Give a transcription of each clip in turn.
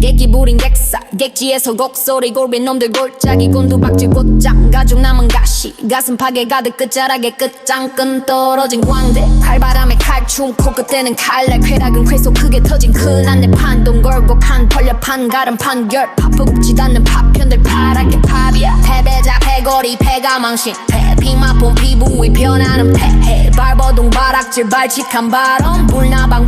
객기 부린 객사 객지에서 곡소리 골빈 놈들 골짜기 곤두박질 곧장 가죽 남은 가시. 가슴 파괴 가득 끝자락에 끝장 끈 떨어진 광대. 칼바람에 칼춤 코끝에는 칼날. 쾌락은 쾌속 크게 터진 큰 안내 판동 걸고 판 벌려 판 가름 판결. 파푸붙지 않는 파편들 파랗게 팝이야. 패배자 패거리 패가망신. 패피마폰 피부 위 변하는 폐해 발버둥 바락질 발칙한 발언. 불나방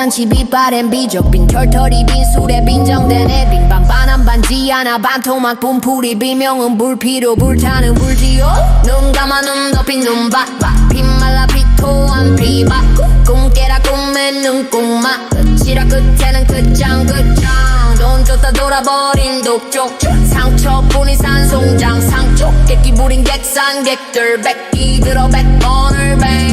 빚잔치 빚바랜 비적 빈 털털이 빈 술에 빈정된 애빈 반반한 반지 하나 반토막 분풀이 비명은 불필요 불타는 불지요 눈 감아 눈 덮인 눈밭밭. 빗말라 피토한 비박 꿈 깨라 꿈에 눈꼬마. 끝이라 끝에는 끝장 끝장. 돈 줬다 돌아버린 독종 상처뿐인 산송장 상쪽 객기 부린 객산 객들 백기 들어 백번을 뱅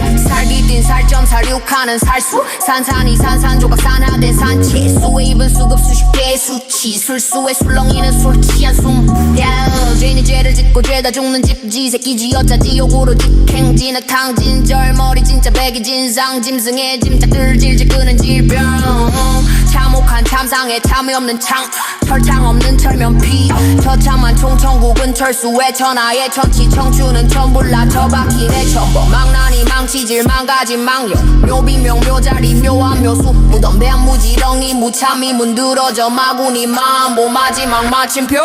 살기 뛴 살점 살육하는 살수. 산산이 산산조각 산화된 산치. 수에 입은 수급 수십 개의 수치. 술수에 술렁이는 술 취한 숨. yeah. 죄인이 죄를 짓고 죄다 죽는 집지 새끼 쥐어짜 지옥으로 직행. 진흙탕 진 절 머리 진짜 백이 진상. 짐승의 짐작들 질질 끄는 질병. 참혹한 참상에 참이 없는 창. 철창 없는 철면피. 처참한 총천국은 철수의 천하의 천치. 청춘은 천불나 처박히네. 천범 망치질 망가진 망령. 묘비명 묘자리 묘한 묘수. 무덤 배양 무지렁이 무참히 문드러져 마구니 마음보 마지막 마침표?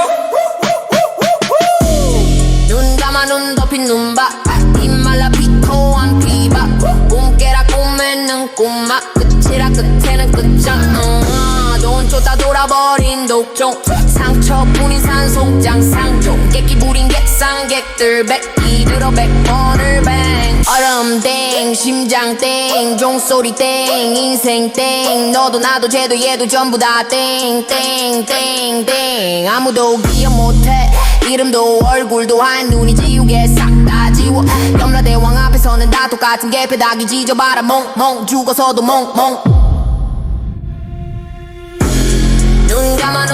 눈 감아 눈 덮인 눈밭 빗말라 피토한 비박 꿈 깨라 꿈에는 꿈막 끝이라 끝에는 끝장. 어, 돈 쫓다 돌아버린 독종. 상처뿐인 산송장 상종. 객기 부린 객상 객들 백기 들어 백번을 뱅 얼음 땡 심장 땡 종소리 땡 인생 땡. 너도 나도 쟤도 얘도 전부 다 땡 땡 땡 땡. 아무도 기억 못해. 이름도 얼굴도 한 눈이 지우개 싹 다 지워. 염라대왕 앞에서는 다 똑같은 개패 닭이 지져봐라. 멍멍 죽어서도 멍멍. 눈 감아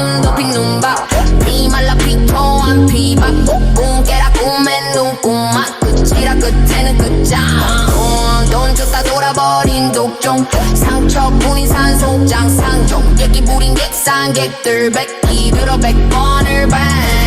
상처뿐인 산송장 상종 객기 부린 객상객들 백기 들어 백번을 뱅